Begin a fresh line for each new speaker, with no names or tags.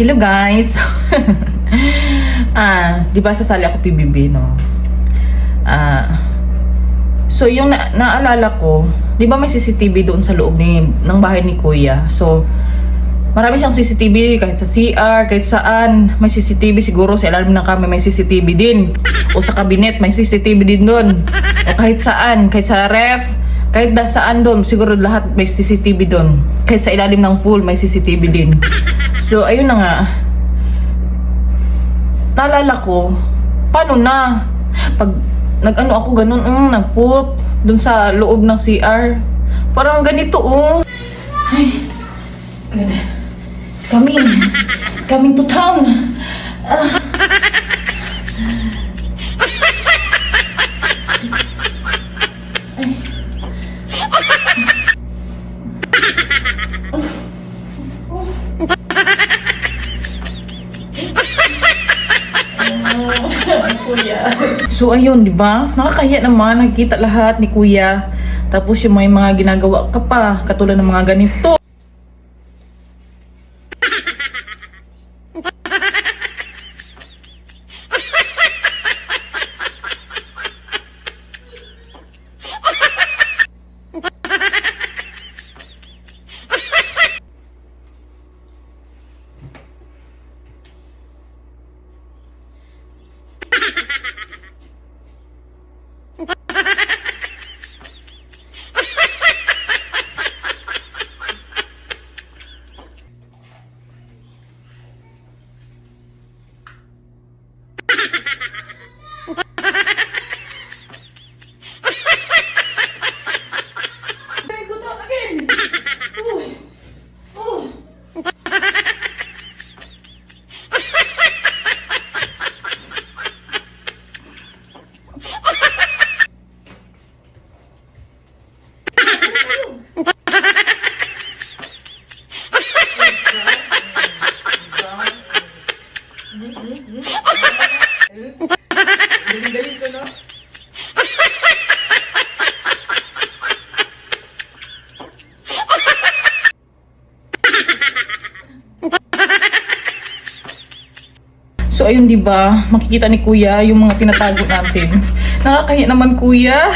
Hello guys. ah, 'di ba sasali ako PBB no? Ah, so yung na- naalala ko, 'di ba may CCTV doon sa loob ni ng bahay ni Kuya. So Marami siyang CCTV kahit sa CR, kahit saan. May CCTV siguro sa ilalim ng kami may CCTV din. O sa kabinet may CCTV din doon. O kahit saan, kahit sa ref, kahit da saan doon, siguro lahat may CCTV doon. Kahit sa ilalim ng pool may CCTV din. So ayun na nga. Naalala ko, paano na? Pag nag-ano ako ganun, mm, nag-poop doon sa loob ng CR. Parang ganito oh. Ay, God. It's coming. It's coming to town. Ay. Kuya. So ayun, di ba? Nakakahiya naman, nakikita lahat ni Kuya. Tapos yung may mga ginagawa ka pa, katulad ng mga ganito. Very Galing-galing ko, no? So ayun 'di ba, makikita ni Kuya yung mga tinatago natin. Nakakahiya naman Kuya.